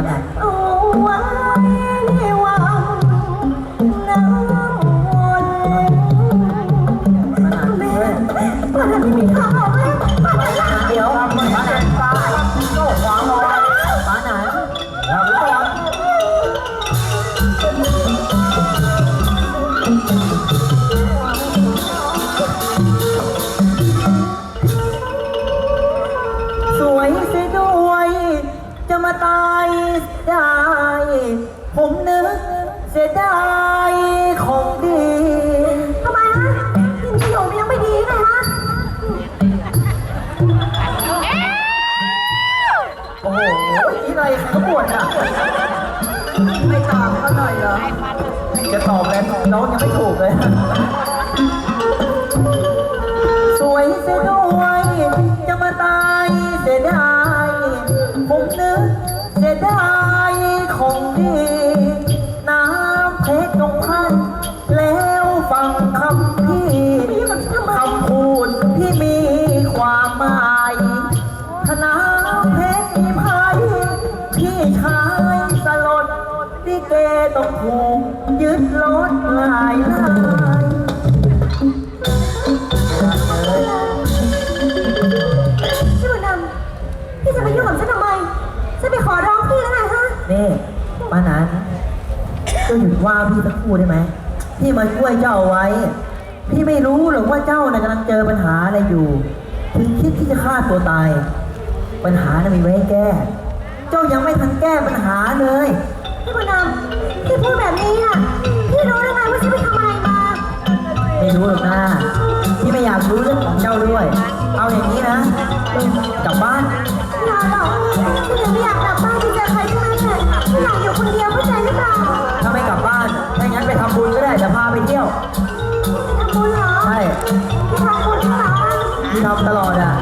ประดับเไว้ในวังน้ำวนประด้วยประดับไม่มีข้าวไหมประดับเดี๋ยวประดับฟ้าโจ้ขวางเาว้ฟ้าไหนเราไม่ต้องสวยเสียด้วย ตายได้ ผมนึกเสียดายของดี ทำไมฮะกินขยมยังไม่ดีไงฮะโอ้โหที่ไรก็ปวดอะ ไม่ตามเขาหน่อยเหรอ จะตอบแล้วน้องยังไม่ถูกเลย สวยเสียด้วยจะมาตายเสียดายผมนึก เสียดายของดี น้ำเพชรตรงพันแล้วฟังคำพี่คำพูดพี่มีความหมายถ้าน้ำเพชรมีภัยพี่ชายสลดลิเกต้องถูกยึดรถหลายลายพี่บุญนำพี่จะมายุ่งกับฉันทำไม ฉันไปขอร้องพี่แล้วไงฮะนี่ป้านันก็หยุดว่าพี่สักครู่ได้ไหมพี่มาช่วยเจ้าเอาไว้ พี่ไม่รู้หรอกว่าเจ้าน่ะกำลังเจอปัญหาอะไรอยู่ ถึงคิดที่จะฆ่าตัวตาย ปัญหาน่ะมีไว้ให้แก้ เจ้ายังไม่ทันแก้ปัญหาเลย พี่บุญนำพี่พูดแบบนี้อะ พี่รู้ได้ไงว่าฉันไปทำอะไรมาไม่รู้หรอกนะพี่ไม่อยากรู้เรื่องของเจ้าด้วย เอาอย่างนี้นะกลับบ้าน ไม่เอาหรอกพี่ยังไม่อยากกลับบ้านไปเจอใครทั้งนั้นเลยพี่อยากอยู่คนเดียวเข้าใจหรือเปล่าถ้าไม่กลับบ้านถ้างั้นไปทำบุญก็ได้เดี๋ยวพาไปเที่ยว ทำบุญเหรอใช่พี่ทำบุญเหรอที่ทำตลอดอะ